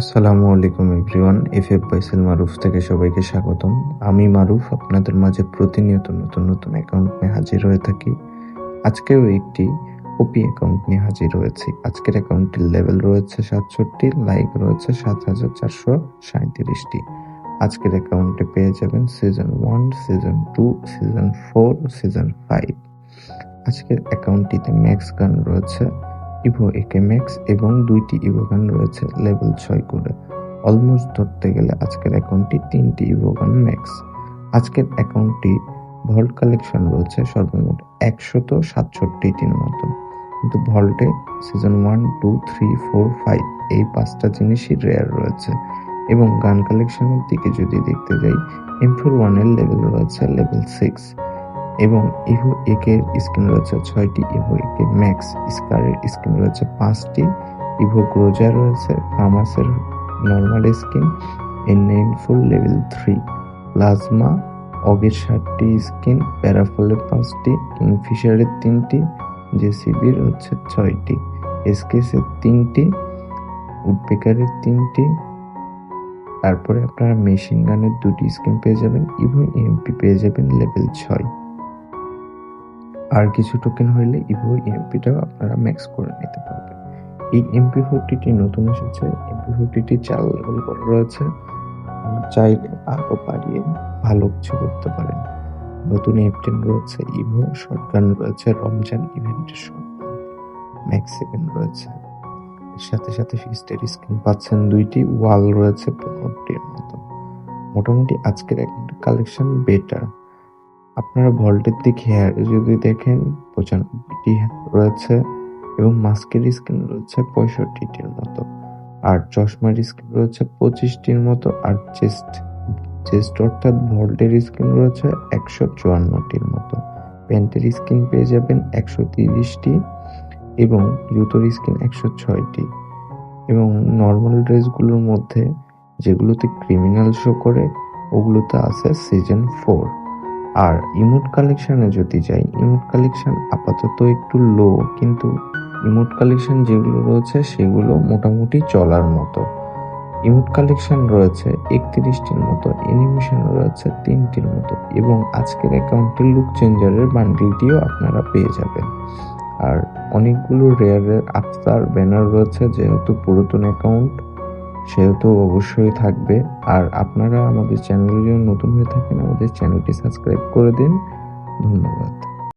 আসসালামু আলাইকুম everyone F F বাইসেল মারুফ থেকে সবাইকে স্বাগতম। আমি মারুফ, আপনাদের মাঝে প্রতিনিয়ত নতুন নতুন অ্যাকাউন্ট নিয়ে হাজির হয়ে থাকি। আজকেও একটি ওপি অ্যাকাউন্ট নিয়ে হাজির হয়েছি। আজকের অ্যাকাউন্টটির লেভেল রয়েছে সাতষট্টি লাইক রয়েছে সাত হাজার চারশো সাঁত্রিশটি আজকের অ্যাকাউন্টে পেয়ে যাবেন season one season two season four season five আজকের অ্যাকাউন্টটিতে ম্যাক্স গান রয়েছে ইভো একে ম্যাক্স এবং দুইটি ইভো গান রয়েছে লেভেল ছয় করে। অলমোস্ট ধরতে গেলে আজকের অ্যাকাউন্টটি তিনটি ইভো গান ম্যাক্স আজকের অ্যাকাউন্টটি ভল্ট কালেকশন রয়েছে সর্বমোট একশত সাতষট্টিটির মতো। কিন্তু ভল্টে season one two three four five এই পাঁচটা জিনিসই রেয়ার রয়েছে। এবং গান কালেকশনের দিকে যদি দেখতে যাই এম ফোর ওয়ানের লেভেল রয়েছে লেভেল সিক্স এবং ইভো একের স্ক্রিন রয়েছে ছয়টি ইভো একে ম্যাক্স, স্কারের স্ক্রিন রয়েছে পাঁচটি ইভো গ্রোজা রয়েছে ফার্মাসের normal skin N nine full level three, plasma, অগের ষাটটি স্কিন, প্যারাফলের পাঁচটি, কিংফিশারের তিনটি জেসিবির হচ্ছে ছয়টি এসকেসের তিনটি, উডপেকারের তিনটি, তারপরে আপনারা মেশিন গানের দুটি স্কিন পেয়ে যাবেন এবং এমপি পেয়ে যাবেন লেভেল ছয়। আর কিছু টোকেন হইলে ইভো এমপিটাও আপনারা ম্যাক্স করে নিতে পারবেন। এই এমপি ফোরটিটি নতুন এসেছে। এমপি ফোরটিটি চার লেভেল করে রয়েছে। চাইলে আরও বাড়িয়ে ভালো কিছু করতে পারেন। নতুন এফটেন রয়েছে ইভো শটগান রয়েছে রমজান ইভেন্টের শটগান ম্যাক্স ইভেন্ট রয়েছে। এর সাথে সাথে ফিস্টের স্ক্রিন পাচ্ছেন দুইটি ওয়াল রয়েছে পনেরোটির মতো। মোটামুটি আজকের একটা কালেকশন বেটার আপনারা ভল্টের দিক হেয়ার যদি দেখেন, পঁচানব্বইটি রয়েছে এবং মাস্কের স্ক্রিন রয়েছে পঁয়ষট্টিটির মতো। আর চশমার স্ক্রিন রয়েছে পঁচিশটির মতো, আর চেস্ট চেস্ট অর্থাৎ ভল্টের স্ক্রিন রয়েছে একশো চুয়ান্নটির মতো। প্যান্টের স্ক্রিন পেয়ে যাবেন একশো তিরিশটি এবং জুতোর স্ক্রিন একশো ছয়টি। এবং নর্মাল ড্রেসগুলোর মধ্যে যেগুলোতে ক্রিমিনাল শো করে, ওগুলোতে আছে সিজন ফোর। আর ইমোট কালেকশানে যদি যাই, ইমোট কালেকশান আপাতত একটু লো কিন্তু ইমোট কালেকশান যেগুলো রয়েছে সেগুলো মোটামুটি চলার মতো। ইমোট কালেকশান রয়েছে একত্রিশটির মতো অ্যানিমেশন রয়েছে তিনটির মতো, এবং আজকের অ্যাকাউন্টের লুক চেঞ্জারের বান্ডিলটিও আপনারা পেয়ে যাবেন। আর অনেকগুলো রেয়ারের আফতার ব্যানার রয়েছে, যেহেতু পুরাতন অ্যাকাউন্ট সেহেতু অবশ্যই থাকবে। আর আপনারা আমাদের চ্যানেলে যদি নতুন হয়ে থাকেন, আমাদের চ্যানেলটি সাবস্ক্রাইব করে দিন। ধন্যবাদ।